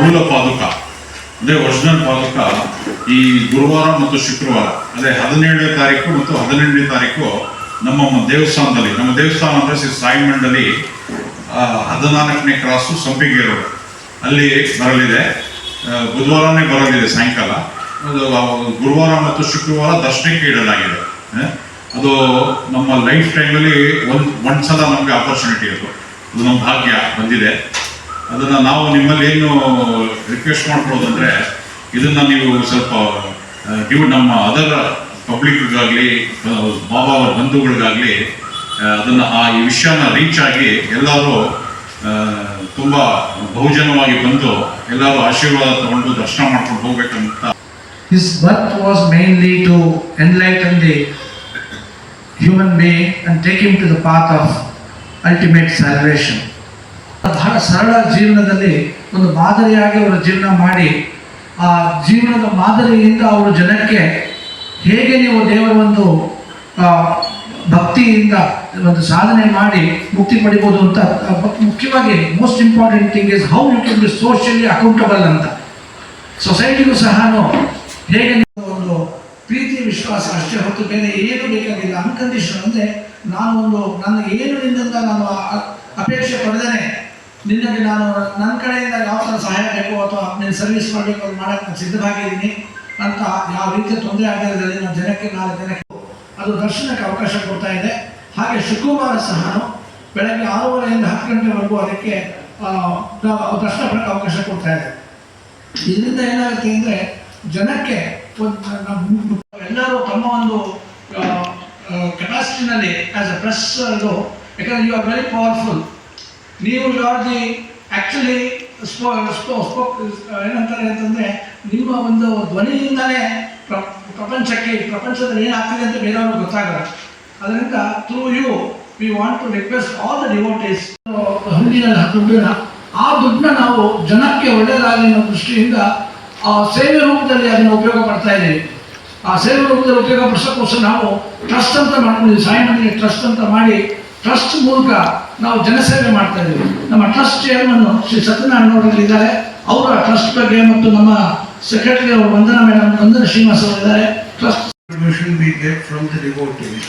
ಮೂಲ ಪಾದುಕ. ಅಂದ್ರೆ ಒರಿಜಿನಲ್ ಪಾದುಕ ಈ ಗುರುವಾರ ಮತ್ತು ಶುಕ್ರವಾರ ಅದೇ ಹದಿನೇಳನೇ ತಾರೀಕು ಮತ್ತು ಹದಿನೆಂಟನೇ ತಾರೀಕು ನಮ್ಮ ದೇವಸ್ಥಾನದಲ್ಲಿ. ನಮ್ಮ ದೇವಸ್ಥಾನ ಅಂದ್ರೆ ಶ್ರೀ ಸಾಯಿ ಮಂಡಲಿ ಹದಿನಾಲ್ಕನೇ ಕ್ರಾಸು ಸಂಪಿಗೆ ಅಲ್ಲಿ ಬರಲಿದೆ. ಬುಧವಾರನೇ ಬರಲಿದೆ ಸಾಯಂಕಾಲ. ಅದು ಗುರುವಾರ ಮತ್ತು ಶುಕ್ರವಾರ ದರ್ಶನಕ್ಕೆ ಇಡಲಾಗಿದೆ. ಅದು ನಮ್ಮ ಲೈಫ್ ಟೈಮಲ್ಲಿ ಒಂದು ಒಂದ್ಸಲ ನಮಗೆ ಆಪರ್ಚುನಿಟಿ ಅದು. ಅದು ನಮ್ಮ ಭಾಗ್ಯ ಬಂದಿದೆ. ಅದನ್ನು ನಾವು ನಿಮ್ಮಲ್ಲಿ ಏನು ರಿಕ್ವೆಸ್ಟ್ ಮಾಡ್ಕೊಳ್ಳೋದಂದ್ರೆ ಇದನ್ನು ನೀವು ಸ್ವಲ್ಪ ನೀವು ನಮ್ಮ ಅದರ ಪಬ್ಲಿಕ್ಗಾಗಲಿ ಬಾಬಾ ಅವರ ಬಂಧುಗಳಿಗಾಗಲಿ ಅದನ್ನ ಆ ಈ ವಿಷಯನ ರೀಚ್ ಆಗಿ ಎಲ್ಲರೂ ತುಂಬ ಬಹುಜನವಾಗಿ ಬಂದು ಎಲ್ಲರೂ ಆಶೀರ್ವಾದ ತಗೊಂಡು ದರ್ಶನ ಮಾಡ್ಕೊಂಡು ಹೋಗ್ಬೇಕಂತ his birth was mainly to enlighten the human being and take him to the path of ultimate salvation. ಬಹಳ ಸರಳ ಜೀವನದಲ್ಲಿ ಒಂದು ಮಾದರಿಯಾಗಿ ಅವರು ಜೀವನ ಮಾಡಿ, ಆ ಜೀವನದ ಮಾದರಿಯಿಂದ ಅವರು ಜನಕ್ಕೆ ಹೇಗೆ ನೀವು ದೇವರ ಒಂದು ಭಕ್ತಿಯಿಂದ ಒಂದು ಸಾಧನೆ ಮಾಡಿ ಮುಕ್ತಿ ಪಡಿಬೋದು ಅಂತ, ಮುಖ್ಯವಾಗಿ most important thing is how you can be socially accountable ಅಂತ. ಸೊಸೈಟಿಗೂ ಸಹ ಹೇಗೆ ಒಂದು ಪ್ರೀತಿ, ವಿಶ್ವಾಸ, ಅಷ್ಟೇ ಹೊತ್ತು ಬೇರೆ ಏನು ಬೇಕಾಗಿಲ್ಲ. ಅನ್ಕಂಡೀಷನ್ ಅಂದರೆ ನಾನು ಒಂದು ನನ್ನ ಏನು ನಿನ್ನಿಂದ ನಾನು ಅಪೇಕ್ಷೆ ಪಡೆದೇನೆ ನಿನಗೆ ನಾನು ನನ್ನ ಕಡೆಯಿಂದ ಯಾವ ಥರ ಸಹಾಯ ಬೇಕು ಅಥವಾ ನೀನು ಸರ್ವಿಸ್ ಮಾಡಬೇಕು, ಅದು ಮಾಡೋಕ್ಕೆ ನಾನು ಸಿದ್ಧವಾಗಿದ್ದೀನಿ ಅಂತ ಯಾವ ರೀತಿಯ ತೊಂದರೆ ಆಗಿರೋದ್ರಲ್ಲಿ ನಾನು ಜನಕ್ಕೆ ನಾಲ್ಕು ಜನಕ್ಕೆ ಅದು ದರ್ಶನಕ್ಕೆ ಅವಕಾಶ ಕೊಡ್ತಾ ಇದೆ. ಹಾಗೆ ಶುಕ್ರವಾರ ಸಹ ಬೆಳಗ್ಗೆ ಆರೂವರೆಯಿಂದ ಹತ್ತು ಗಂಟೆವರೆಗೂ ಅದಕ್ಕೆ ದರ್ಶನ ಪಡಕ್ಕೆ ಅವಕಾಶ ಕೊಡ್ತಾ ಇದೆ. ಇದರಿಂದ ಏನಾಗುತ್ತೆ ಅಂದರೆ ಜನಕ್ಕೆ ಎಲ್ಲರೂ ತಮ್ಮ ಒಂದು ಕೆಪಾಸಿಟಿನಲ್ಲಿ ಆ್ಯಸ್ ಅ ಪ್ರೆಸ್ ಅದು, ಯಾಕಂದರೆ ಯು ಆರ್ ವೆರಿ ಪವರ್ಫುಲ್ ನೀವು ಯು ಆರ್ ದಿ ಆ್ಯಕ್ಚುಲಿ ಸ್ಪೋ ಸ್ಪೋ ಸ್ಪೋ ಏನಂತಾರೆ ಅಂತಂದರೆ, ನಿಮ್ಮ ಒಂದು ಧ್ವನಿಯಿಂದಲೇ ಪ್ರ ಪ್ರಪಂಚಕ್ಕೆ ಪ್ರಪಂಚದಲ್ಲಿ ಏನಾಗ್ತಿದೆ ಅಂತ ಬೇರೆಯವ್ರಿಗೆ ಗೊತ್ತಾಗಲ್ಲ. ಅದರಿಂದ through you we want to request all the devotees ಹಿಂದಿನ ದುಡ್ಡನ್ನ, ಆ ದುಡ್ಡನ್ನ ನಾವು ಜನಕ್ಕೆ ಒಳ್ಳೆಯದಾಗಲಿ ಅನ್ನೋ ದೃಷ್ಟಿಯಿಂದ ಆ ಸೇವೆ ರೂಪದಲ್ಲಿ ಅದನ್ನು ಉಪಯೋಗ ಪಡ್ತಾ ಇದ್ದೀವಿ. ಆ ಸೇವೆ ರೂಪದಲ್ಲಿ ಉಪಯೋಗ ಪಡಿಸೋಕ್ಕೋಸ್ಕರ ನಾವು ಟ್ರಸ್ಟ್ ಅಂತ ಮಾಡ್ಕೊಂಡಿದ್ದೀವಿ ಸಾಯಿ ಟ್ರಸ್ಟ್ ಅಂತ ಮಾಡಿ ಟ್ರಸ್ಟ್ ಮೂಲಕ ನಾವು ಜನಸೇವೆ ಮಾಡ್ತಾ ಇದ್ದೀವಿ ನಮ್ಮ ಟ್ರಸ್ಟ್ ಚೇರ್ಮನ್ ಶ್ರೀ ಸತ್ಯನಾರಾಯಣ ಅವರು ಇದ್ದಾರೆ ಅವರ ಟ್ರಸ್ಟ್ ಬಗ್ಗೆ ಮತ್ತು ನಮ್ಮ ಸೆಕ್ರೆಟರಿ ಅವರು ವಂದನಾ ಮೇಡಮ್ ವಂದನ ಶ್ರೀನಿವಾಸ್ ಅವರು ಇದ್ದಾರೆ trust we get from the devotees,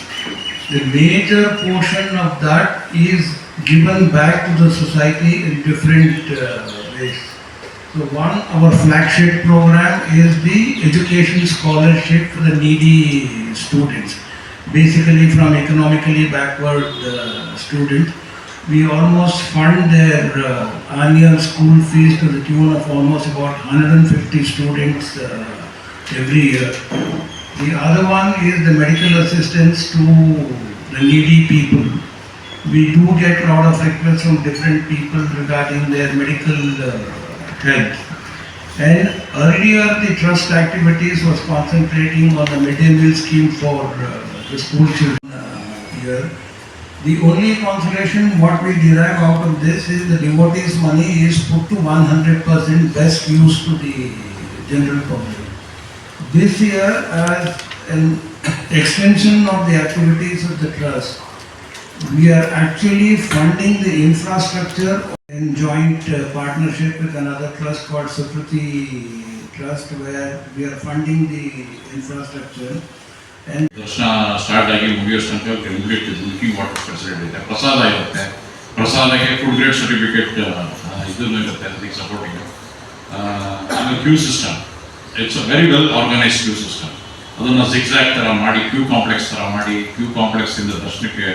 the major portion of that is given back to the society in different uh, ways. So one, our flagship program is the education scholarship for the needy students. Basically from economically backward uh, students. We almost fund their uh, annual school fees to the tune of almost about 150 students uh, every year. The other one is the medical assistance to the needy people. We do get a lot of requests from different people regarding their medical uh, health. And earlier, the trust activities was concentrating on the midday meal scheme for uh, the school children uh, here. The only consolation what we derive out of this is the devotees' money is put to 100% best use to the general public. This year, as an extension of the activities of the trust, we are actually funding the infrastructure in joint uh, partnership with another trust called Sukriti Trust, where we are funding the infrastructure. ದರ್ಶನ start ಆಗಿ ಮುಗಿಯೋ ತನಕ immediate drinking water facility ಇದೆ. ಪ್ರಸಾದ ಇರುತ್ತೆ. ಪ್ರಸಾದಕ್ಕೆ food grade certificate ಇದನ್ನು ಇರುತ್ತೆ. ಅದಕ್ಕೆ ಸಪೋರ್ಟಿಂಗ್ ಆಮೇಲೆ queue system it's a very well organise queue system ಅದನ್ನು ಸಿಕ್ಸಾಕ್ ಥರ ಮಾಡಿ ಕ್ಯೂ ಕಾಂಪ್ಲೆಕ್ಸ್ ಥರ ಮಾಡಿ ಕ್ಯೂ ಕಾಂಪ್ಲೆಕ್ಸಿಂದ ದರ್ಶನಕ್ಕೆ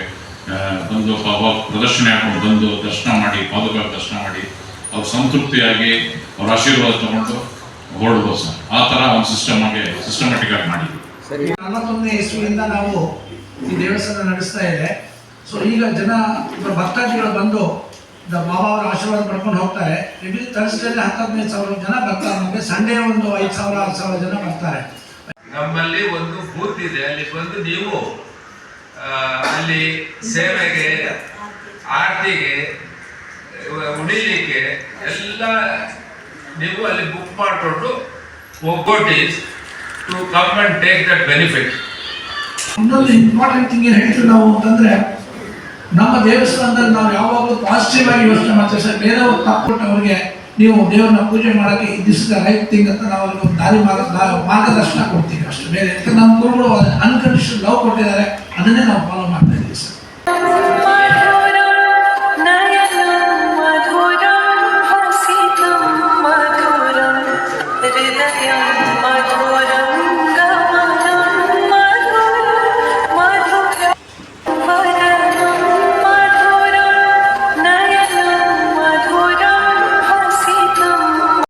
ಬಂದು ಪಾಪ ಪ್ರದರ್ಶನ ಹಾಕೊಂಡು ಬಂದು ದರ್ಶನ ಮಾಡಿ ಪಾದುಕ ದರ್ಶನ ಮಾಡಿ, ಅವ್ರು ಸಂತೃಪ್ತಿಯಾಗಿ ಅವ್ರ ಆಶೀರ್ವಾದ ತಗೊಂಡು ಹೊರಡ್ಬೋದು ಸರ್. ಆ ಥರ ಒಂದು ಸಿಸ್ಟಮ್ ಆಗಿ ಸಿಸ್ಟಮೆಟಿಕ್ ಆಗಿ ಮಾಡಿದ್ವಿ ನಲವತ್ತೊಂದನೇ ಇಸ್ವಿಯಿಂದ ನಾವು ಈ ದೇವಸ್ಥಾನ ನಡೆಸ್ತಾ ಇದೆ. ಸೊ ಈಗ ಜನ ಭಕ್ತಾದಿಗಳು ಬಂದು ದ- ಬಾಬಾ ಅವರ ಆಶೀರ್ವಾದ ಪಡ್ಕೊಂಡು ಹೋಗ್ತಾರೆ. ಇಡೀ ತರಿಸಿದಲ್ಲಿ ಹತ್ತು ಹದಿನೈದು ಸಾವಿರ ಜನ ಬರ್ತಾರೆ ನಮಗೆ. ಸಂಡೆ ಒಂದು ಐದು ಸಾವಿರ ಆರು ಸಾವಿರ ಜನ ಬರ್ತಾರೆ. ನಮ್ಮಲ್ಲಿ ಒಂದು ಬೂತ್ ಇದೆ. ಅಲ್ಲಿ ಬಂದು ನೀವು ಅಲ್ಲಿ ಸೇವೆಗೆ ಆರತಿಗೆ ಉಳಿಲಿಕ್ಕೆ ಎಲ್ಲ ನೀವು ಅಲ್ಲಿ ಬುಕ್ ಮಾಡಿಕೊಂಡು devotees to come and take that benefit ಇನ್ನೊಂದು ಇಂಪಾರ್ಟೆಂಟ್ ಥಿಂಗ್ ಏನು ಹೇಳ್ತೀವಿ ನಾವು ಅಂತಂದ್ರೆ, ನಮ್ಮ ದೇವಸ್ಥಾನದಲ್ಲಿ ನಾವು ಯಾವಾಗಲೂ ಪಾಸಿಟಿವ್ ಆಗಿ ಯೋಚನೆ ಮಾಡ್ತೇವೆ. ಸರ್, ಬೇರೆಯವ್ರು ತಪ್ಪುಟ್ಟು ಅವ್ರಿಗೆ ನೀವು ದೇವ್ರನ್ನ ಪೂಜೆ ಮಾಡೋಕ್ಕೆ ದಿಸ್ ದ ರೈಟ್ ಥಿಂಗ್ ಅಂತ ನಾವು ಅವ್ರಿಗೆ ಒಂದು ದಾರಿ ಮಾರ್ಗ ಮಾರ್ಗದರ್ಶನ ಕೊಡ್ತೀವಿ ಅಷ್ಟು. ಬೇರೆ ನಮ್ಮ ಗುರುಗಳು ಅನ್ಕಂಡೀಷನ್ ಲವ್ ಕೊಟ್ಟಿದ್ದಾರೆ.